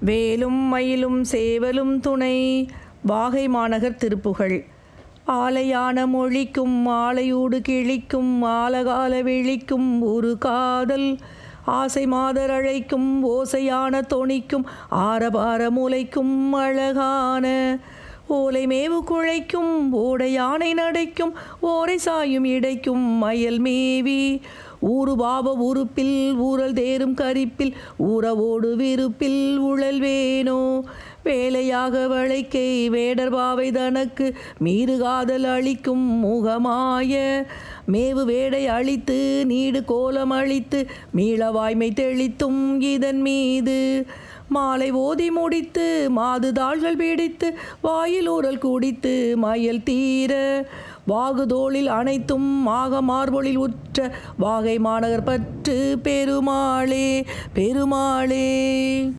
வேலும் மயிலும் சேவலும் துணை. வாகை மாநகர் திருப்புகழ். ஆலையான மொழிக்கும் மாலையூடு கிழிக்கும் ஆலகால விழிக்கும் ஒரு காதல். ஆசை மாதர் அழைக்கும் ஓசையான தொனிக்கும் ஆரபார மூலைக்கும் அழகான ஓலை மேவு குழைக்கும் ஓடை யானை நடைக்கும் ஓரை சாயும் இடைக்கும் மயல் மேவி. ஊறு பாப உறுப்பில் ஊரல் தேரும் கரிப்பில் ஊறவோடு விருப்பில் உழல் வேணோ. வேலையாக வளைக்கை வேடர் பாவை தனக்கு மீறு காதல் அளிக்கும் முகமாய. மேவு வேடை அழித்து நீடு கோலம் அழித்து மீள வாய்மை தெளித்தும் இதன் மீது. மாலை ஓதி முடித்து மாது தாள்கள் பிடித்து வாயில் ஊரல் குடித்து மயல் தீர வாகுதோளில் அனைத்தும் மாக மார்பொழில் உற்ற வாகை மாநகர் பற்று பெருமாளே பெருமாளே.